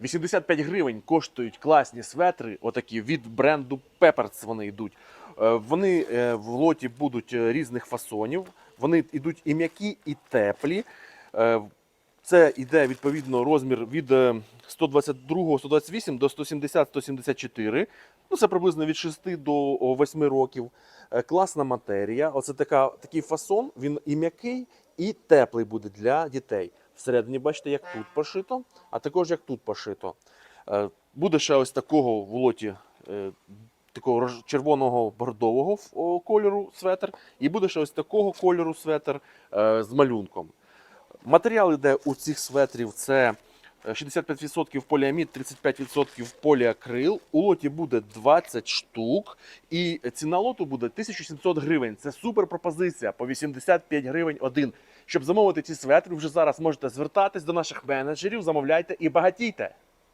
85 гривень коштують класні светри, отакі від бренду Pepper's вони йдуть. Е, Вони е, в лоті будуть е, різних фасонів. Вони йдуть і м'які, і теплі. Е, Це йде відповідно розмір від е, 122-128 до 170-174. Ну, це приблизно від 6 до 8 років. Е, Класна матерія. Оце така, такий фасон. Він і м'який, і теплий буде для дітей. Всередині, бачите, як тут пошито, а також як тут пошито. Е, Буде ще ось такого в лоті. е, Такого червоного бордового кольору светр, і буде ще ось такого кольору светр е, з малюнком. Матеріал йде у цих светрів це е, 65% поліамід, 35% поліакрил. У лоті буде 20 штук, і ціна лоту буде 1700 гривень. Це супер пропозиція по 85 гривень один. Щоб замовити ці светри, вже зараз можете звертатись до наших менеджерів, замовляйте і багатійте.